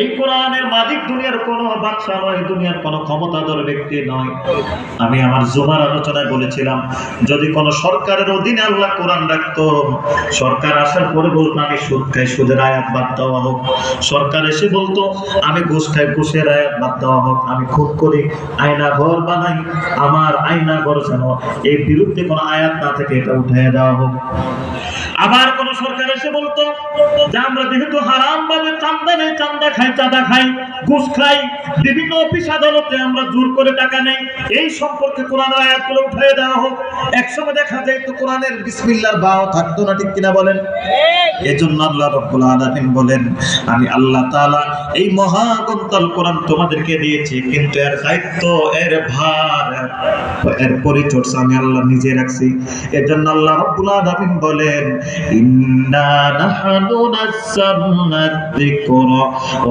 এই কোরআনের মালিক দুনিয়ার কোনো বাদশা নয়, দুনিয়ার কোনো ক্ষমতাধর ব্যক্তি নয়। আমি আমার জুমার আলোচনায় বলেছিলাম, যদি কোনো সরকারের অধীনে আল্লাহ কোরআন রাখতো, সরকার আসার পরে বলতো, আমি সুদ খাই সুদের আয়াত বাদ দেওয়া হোক। সরকার এসে বলতো, আমি ঘুষ খাই ঘুষের আয়াত বাদ দেওয়া হোক। আমি খুব করি, আয়না ঘর বানাই, আমার আয়না ঘর যেন এই বিরুদ্ধে কোনো আয়াত না থেকে, এটা উঠে দেওয়া হোক। আবার কোন সরকার এসে বলতো, যে আমরা যেহেতু হারাম ভাবে চান্দা নেই, চান্দা খাই চাঁদা খাই, ঘুষ খাই, বিভিন্ন অফিস আদালতে আমরা জোর করে টাকা নেই। এই সম্পর্কে কোরআনের আয়াতগুলো উঠিয়ে দেওয়া হোক। একসময় দেখা যায় তো কোরআনের বিসমিল্লার বাও থাকতো না, ঠিক কিনা বলেন? এজন্য আল্লাহ রব্বুল আলামিন বলেন, আমি আল্লাহ তাআলা এই মহাগ্রন্থল কোরআন তোমাদেরকে দিয়েছি, কিন্তু এর দায়িত্ব, এর ভার, এর পরিচর্যা আমি আল্লাহ নিজে রাখছি। এজন্য আল্লাহ রব্বুল আলামিন বলেন, ইন্না নাহনু নাযালনা যিকরা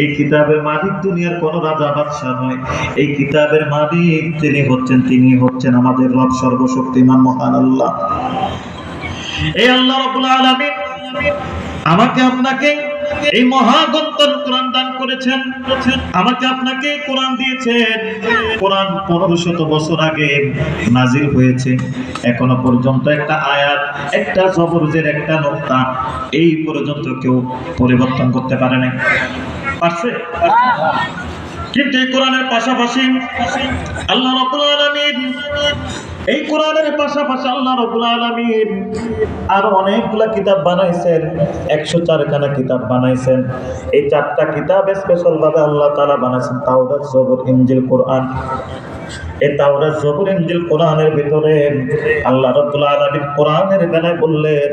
এই কিতাবের মালিক দুনিয়ার কোন রাজা বাদশাহ নয়। এই কিতাবের মালিক তিনি হচ্ছেন তিনি হচ্ছেন আমাদের রব সর্বশক্তিমান মহান আল্লাহ। এই আল্লাহ রাব্বুল আলামিন আমাকে আপনাকে এই মহাগ্রন্থ কোরআন দান করেছেন। আমাকে আপনাকে কোরআন দিয়েছেন। কোরআন পনেরো শত বছর আগে নাজিল হয়েছে। এখনও পর্যন্ত একটা আয়াত, একটা জবরজের একটা নোক্তা, এই পর্যন্ত কেউ পরিবর্তন করতে পারে নাই। পারছে? কিন্তু এই কোরআনের পাশাপাশি আল্লাহ রাব্বুল আলামিন, এই কোরআনের পাশাপাশি আল্লাহ রাব্বুল আলামিন আরও অনেকগুলা কিতাব বানাইছেন, একশো চারখানা কিতাব বানাইছেন। এই চারটা কিতাব স্পেশাল ভাবে আল্লাহ তাআলা বানাইছেন, তাওরাত, জবর, ইনজিল, কোরআন। এই তাওরাত, জবর, ইনজিল, কোরআনের ভিতরে আল্লাহ রাব্বুল আলামিন কোরআনের বেলায় বললেন